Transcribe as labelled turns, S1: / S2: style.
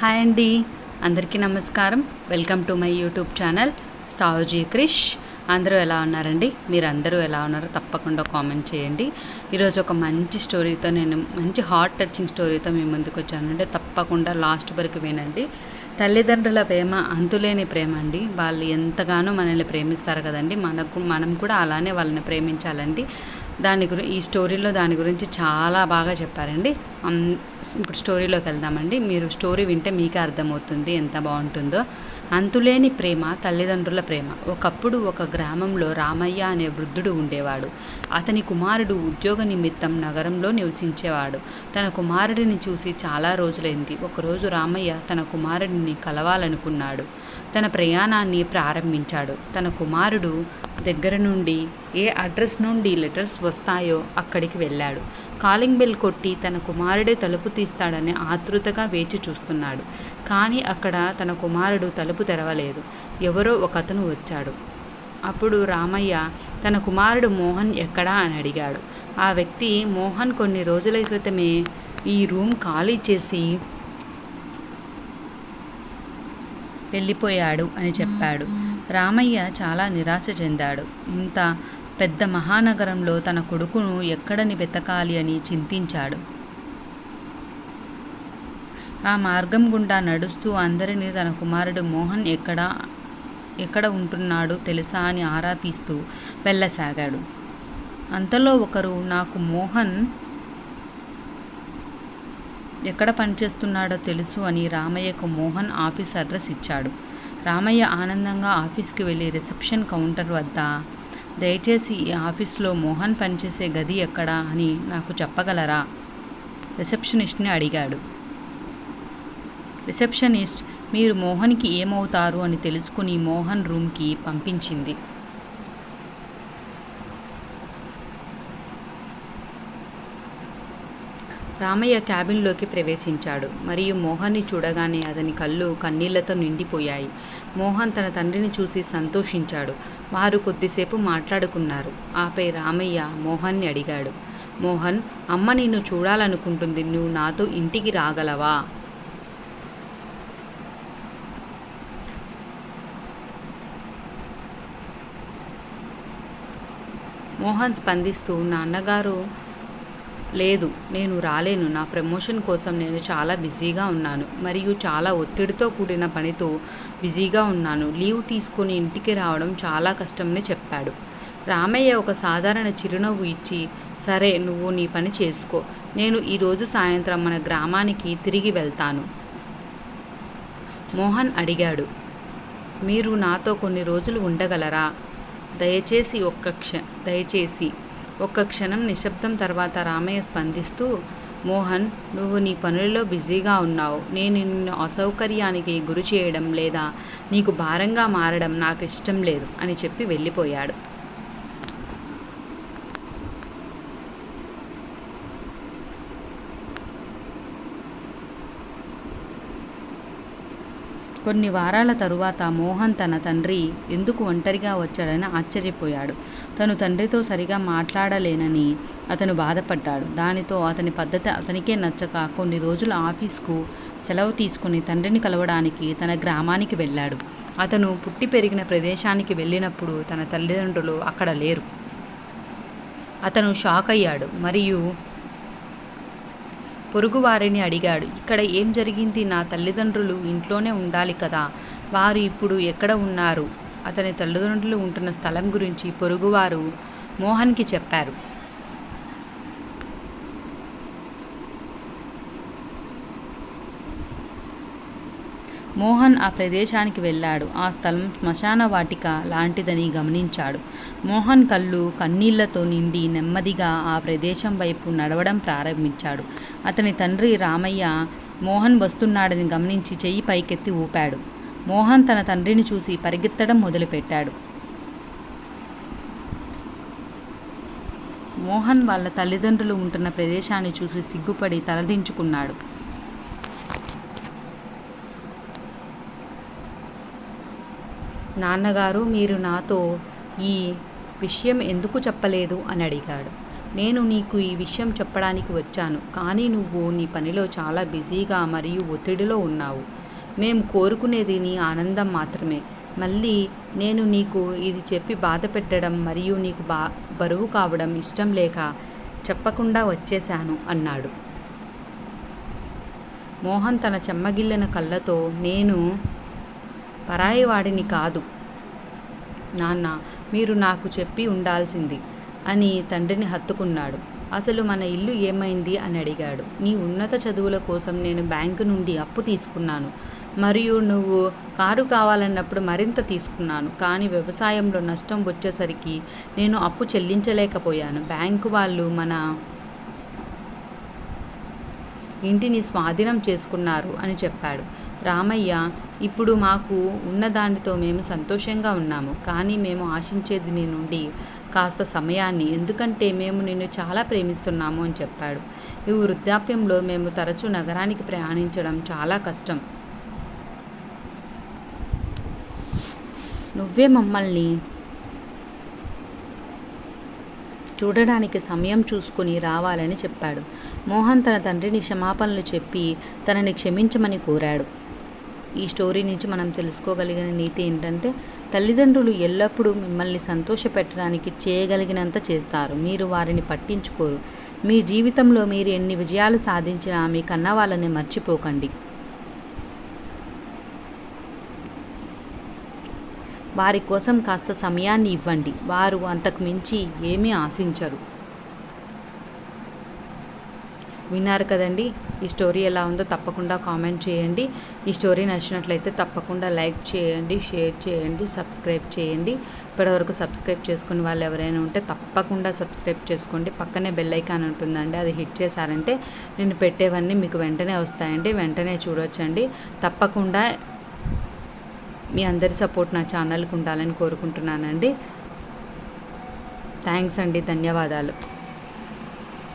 S1: Hi అండి. అందరికీ నమస్కారం. Welcome to my YouTube channel Sahuji Krish. అందరూ ఎలా ఉన్నారండి? మీరు అందరూ ఎలా ఉన్నారో తప్పకుండా కామెంట్ చేయండి. ఈరోజు ఒక మంచి స్టోరీతో నేను మంచి హార్ట్ టచింగ్ స్టోరీతో మీ ముందుకు వచ్చానంటే తప్పకుండా లాస్ట్ వరకు వినండి. తల్లిదండ్రుల ప్రేమ అంతులేని ప్రేమ అండి. వాళ్ళు ఎంతగానో మనల్ని ప్రేమిస్తారు కదండి. మనకు మనం కూడా అలానే వాళ్ళని ప్రేమించాలండి. దాని గురి ఈ స్టోరీలో దాని గురించి చాలా బాగా చెప్పారండి. ఇప్పుడు స్టోరీలోకి వెళ్దామండి. మీరు స్టోరీ వింటే మీకే అర్థమవుతుంది ఎంత బాగుంటుందో. అంతులేని ప్రేమ తల్లిదండ్రుల ప్రేమ. ఒకప్పుడు ఒక గ్రామంలో రామయ్య అనే వృద్ధుడు ఉండేవాడు. అతని కుమారుడు ఉద్యోగ నిమిత్తం నగరంలో నివసించేవాడు. తన కుమారుడిని చూసి చాలా రోజులైంది. ఒకరోజు రామయ్య తన కుమారుడిని కలవాలనుకున్నాడు. తన ప్రయాణాన్ని ప్రారంభించాడు. తన కుమారుడు దగ్గర నుండి ఏ అడ్రస్ నుండి లెటర్స్ వస్తాయో అక్కడికి వెళ్ళాడు. కాలింగ్ బెల్ కొట్టి తన కుమారుడే తలుపు తీస్తాడని ఆతృతగా వేచి చూస్తున్నాడు. కానీ అక్కడ తన కుమారుడు తలుపు తెరవలేదు. ఎవరో ఒకతను వచ్చాడు. అప్పుడు రామయ్య తన కుమారుడు మోహన్ ఎక్కడా అని అడిగాడు. ఆ వ్యక్తి మోహన్ కొన్ని రోజుల క్రితమే ఈ రూమ్ ఖాళీ చేసి వెళ్ళిపోయాడు అని చెప్పాడు. రామయ్య చాలా నిరాశ చెందాడు. ఇంత పెద్ద మహానగరంలో తన కొడుకును ఎక్కడని వెతకాలి అని చింతించాడు. ఆ మార్గం గుండా నడుస్తూ అందరినీ తన కుమారుడు మోహన్ ఎక్కడ ఎక్కడ ఉంటున్నాడో తెలుసా అని ఆరా తీస్తూ వెళ్ళసాగాడు. అంతలో ఒకరు నాకు మోహన్ ఎక్కడ పనిచేస్తున్నాడో తెలుసు అని రామయ్యకు మోహన్ ఆఫీస్ అడ్రస్ ఇచ్చాడు. రామయ్య ఆనందంగా ఆఫీస్కి వెళ్ళి రిసెప్షన్ కౌంటర్ వద్ద దయచేసి ఈ ఆఫీస్లో మోహన్ పనిచేసే గది ఎక్కడా అని నాకు చెప్పగలరా? రిసెప్షనిస్ట్ని అడిగాడు. రిసెప్షనిస్ట్ మీరు మోహన్కి ఏమవుతారు అని తెలుసుకుని మోహన్ రూమ్కి పంపించింది. రామయ్య క్యాబిన్లోకి ప్రవేశించాడు. మరియు మోహన్ని చూడగానే అతని కళ్ళు కన్నీళ్ళతో నిండిపోయాయి. మోహన్ తన తండ్రిని చూసి సంతోషించాడు. వారు కొద్దిసేపు మాట్లాడుకున్నారు. ఆపై రామయ్య మోహన్ని అడిగాడు. మోహన్ అమ్మ నిన్ను చూడాలనుకుంటుంది. నువ్వు నాతో ఇంటికి రాగలవా? మోహన్ స్పందిస్తూ నాన్నగారు లేదు నేను రాలేను. నా ప్రమోషన్ కోసం నేను చాలా బిజీగా ఉన్నాను. మరియు చాలా ఒత్తిడితో కూడిన పనితో బిజీగా ఉన్నాను. లీవ్ తీసుకొని ఇంటికి రావడం చాలా కష్టమని చెప్పాడు. రామయ్య ఒక సాధారణ చిరునవ్వు ఇచ్చి సరే నువ్వు నీ పని చేసుకో. నేను ఈరోజు సాయంత్రం మన గ్రామానికి తిరిగి వెళ్తాను. మోహన్ అడిగాడు. మీరు నాతో కొన్ని రోజులు ఉండగలరా? దయచేసి ఒక్క క్ష దయచేసి ఒక్క క్షణం నిశ్శబ్దం తర్వాత రామయ్య స్పందిస్తూ మోహన్ నువ్వు నీ పనులలో బిజీగా ఉన్నావు. నేను నిన్ను అసౌకర్యానికి గురి చేయడం లేదా నీకు భారంగా మారడం నాకు ఇష్టం లేదు అని చెప్పి వెళ్ళిపోయాడు. కొన్ని వారాల తరువాత మోహన్ తన తండ్రి ఎందుకు ఒంటరిగా వచ్చాడని ఆశ్చర్యపోయాడు. తను తండ్రితో సరిగా మాట్లాడలేనని అతను బాధపడ్డాడు. దానితో అతని పద్ధతి అతనికే నచ్చక కొన్ని రోజులు ఆఫీస్కు సెలవు తీసుకుని తండ్రిని కలవడానికి తన గ్రామానికి వెళ్ళాడు. అతను పుట్టి పెరిగిన ప్రదేశానికి వెళ్ళినప్పుడు తన తల్లిదండ్రులు అక్కడ లేరు. అతను షాక్ అయ్యాడు. మరియు పొరుగువారిని అడిగాడు. ఇక్కడ ఏం జరిగింది? నా తల్లిదండ్రులు ఇంట్లోనే ఉండాలి కదా. వారు ఇప్పుడు ఎక్కడ ఉన్నారు? అతని తల్లిదండ్రులు ఉంటున్న స్థలం గురించి పొరుగువారు మోహన్కి చెప్పారు. మోహన్ ఆ ప్రదేశానికి వెళ్ళాడు. ఆ స్థలం శ్మశాన వాటిక లాంటిదని గమనించాడు. మోహన్ కళ్ళు కన్నీళ్ళతో నిండి నెమ్మదిగా ఆ ప్రదేశం వైపు నడవడం ప్రారంభించాడు. అతని తండ్రి రామయ్య మోహన్ వస్తున్నాడని గమనించి చెయ్యి పైకెత్తి ఊపాడు. మోహన్ తన తండ్రిని చూసి పరిగెత్తడం మొదలుపెట్టాడు. మోహన్ వాళ్ళ తల్లిదండ్రులు ఉంటున్న ప్రదేశాన్ని చూసి సిగ్గుపడి తలదించుకున్నాడు. నాన్నగారు మీరు నాతో ఈ విషయం ఎందుకు చెప్పలేదు? అని అడిగాడు. నేను నీకు ఈ విషయం చెప్పడానికి వచ్చాను కానీ నువ్వు నీ పనిలో చాలా బిజీగా మరియు ఒత్తిడిలో ఉన్నావు. మేము కోరుకునేది నీ ఆనందం మాత్రమే. మళ్ళీ నేను నీకు ఇది చెప్పి బాధ పెట్టడం మరియు నీకు బా బరువు కావడం ఇష్టం లేక చెప్పకుండా వచ్చేశాను అన్నాడు. మోహన్ తన చెమ్మగిల్లిన కళ్ళతో నేను పరాయి వాడిని కాదు. నాన్న మీరు నాకు చెప్పి ఉండాల్సింది అని తండ్రిని హత్తుకున్నాడు. అసలు మన ఇల్లు ఏమైంది అని అడిగాడు. నీ ఉన్నత చదువుల కోసం నేను బ్యాంకు నుండి అప్పు తీసుకున్నాను. మరియు నువ్వు కారు కావాలన్నప్పుడు మరింత తీసుకున్నాను. కానీ వ్యవసాయంలో నష్టం వచ్చేసరికి నేను అప్పు చెల్లించలేకపోయాను. బ్యాంకు వాళ్ళు మన ఇంటిని స్వాధీనం చేసుకున్నారు అని చెప్పాడు. రామయ్య ఇప్పుడు మాకు ఉన్నదానితో మేము సంతోషంగా ఉన్నాము. కానీ మేము ఆశించేది నీ నుండి కాస్త సమయాన్ని. ఎందుకంటే మేము నిన్ను చాలా ప్రేమిస్తున్నాము అని చెప్పాడు. ఈ వృద్ధాప్యంలో మేము తరచూ నగరానికి ప్రయాణించడం చాలా కష్టం. నువ్వే మమ్మల్ని చూడడానికి సమయం చూసుకుని రావాలని చెప్పాడు. మోహన్ తన తండ్రిని క్షమాపణలు చెప్పి తనని క్షమించమని కోరాడు. ఈ స్టోరీ నుంచి మనం తెలుసుకోగలిగిన నీతి ఏంటంటే తల్లిదండ్రులు ఎల్లప్పుడూ మిమ్మల్ని సంతోషపెట్టడానికి చేయగలిగినంత చేస్తారు. మీరు వారిని పట్టించుకోరు. మీ జీవితంలో మీరు ఎన్ని విజయాలు సాధించినా మీ కన్న వాళ్ళని మర్చిపోకండి. వారి కోసం కాస్త సమయాన్ని ఇవ్వండి. వారు అంతకు మించి ఏమీ ఆశించరు. విన్నారు కదండి. ఈ స్టోరీ ఎలా ఉందో తప్పకుండా కామెంట్ చేయండి. ఈ స్టోరీ నచ్చినట్లయితే తప్పకుండా లైక్ చేయండి షేర్ చేయండి సబ్స్క్రైబ్ చేయండి. ఇప్పటివరకు సబ్స్క్రైబ్ చేసుకుని వాళ్ళు ఎవరైనా ఉంటే తప్పకుండా సబ్స్క్రైబ్ చేసుకోండి. పక్కనే బెల్ ఐకాన్ ఉంటుందండి. అది హిట్ చేశారంటే నేను పెట్టేవన్నీ మీకు వెంటనే వస్తాయండి. వెంటనే చూడొచ్చండి. తప్పకుండా మీ అందరి సపోర్ట్ నా ఛానల్కి ఉండాలని కోరుకుంటున్నానండి. థ్యాంక్స్ అండి. ధన్యవాదాలు.